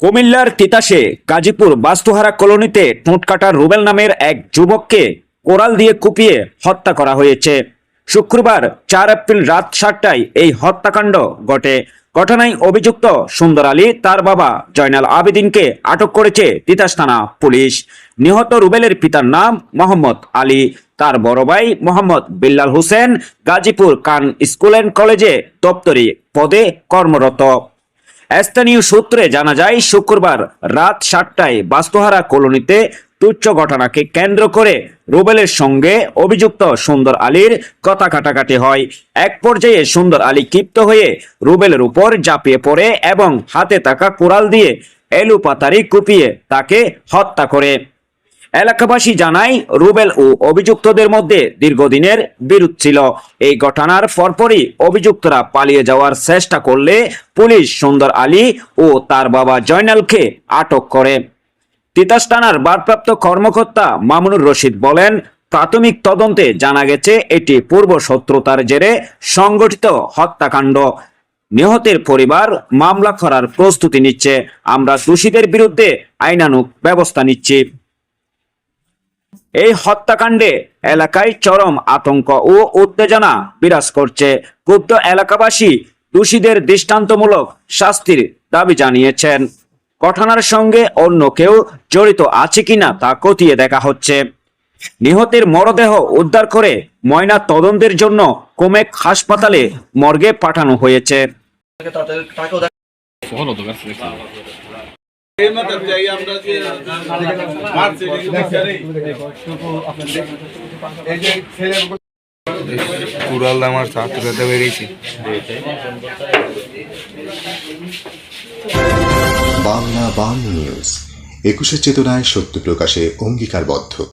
কুমিল্লার তিতাসে গাজীপুর বাস্তুহারা কলোনিতে ঠোঁটকাটা রুবেল নামের এক যুবককে কোরাল দিয়ে কুপিয়ে হত্যা করা হয়েছে। শুক্রবার চার এপ্রিল রাত সাতটায় এই হত্যাকাণ্ড ঘটে। ঘটনায় অভিযুক্ত সুন্দর আলী, তার বাবা জয়নাল আবেদিনকে আটক করেছে তিতাস থানা পুলিশ। নিহত রুবেলের পিতার নাম মোহাম্মদ আলী, তার বড় ভাই মোহাম্মদ বিল্লাল হোসেন, গাজীপুর কান স্কুল অ্যান্ড কলেজে দপ্তরি পদে কর্মরত। স্থানীয় সূত্রে জানা যায়, শুক্রবার রাত সাতটায় বাস্তুহারা কলোনিতে তুচ্ছ ঘটনাকে কেন্দ্র করে রুবেলের সঙ্গে অভিযুক্ত সুন্দর আলীর কথা কাটাকাটি হয়। এক পর্যায়ে সুন্দর আলী ক্ষিপ্ত হয়ে রুবেলের উপর ঝাঁপিয়ে পড়ে এবং হাতে থাকা কোরাল দিয়ে এলুপাতারি কুপিয়ে তাকে হত্যা করে। এলাকাবাসী জানায়, রুবেল ও অভিযুক্তদের মধ্যে দীর্ঘদিনের বিরোধ ছিল। এই ঘটনার পরপরই অভিযুক্তরা পালিয়ে যাওয়ার চেষ্টা করলে পুলিশ সুন্দর আলী ও তার বাবা জয়নালকে আটক করে। তিতাস থানার ভারপ্রাপ্ত কর্মকর্তা মামুনুর রশিদ বলেন, প্রাথমিক তদন্তে জানা গেছে, এটি পূর্ব শত্রুতার জেরে সংগঠিত হত্যাকাণ্ড। নিহতের পরিবার মামলা করার প্রস্তুতি নিচ্ছে। আমরা দোষীদের বিরুদ্ধে আইনানুগ ব্যবস্থা নিচ্ছি। এই হত্যাকাণ্ডে এলাকায় চরম আতঙ্ক ও উত্তেজনা বিরাজ করছে। ক্ষুব্ধ এলাকাবাসী দোষীদের দৃষ্টান্তমূলক শাস্তির দাবি জানিয়েছেন। ঘটনার সঙ্গে অন্য কেউ জড়িত আছে কিনা তা খতিয়ে দেখা হচ্ছে। নিহতের মরদেহ উদ্ধার করে ময়না তদন্তের জন্য কোমেক হাসপাতালে মর্গে পাঠানো হয়েছে। এই মতো যাই আমরা যে মারছে এই কুড়াল আমার ছাত্রতে বেরিয়েছি। বাংলা বাংলা নিউজ একুশে চেতনায় সত্য প্রকাশে অঙ্গীকারবদ্ধ।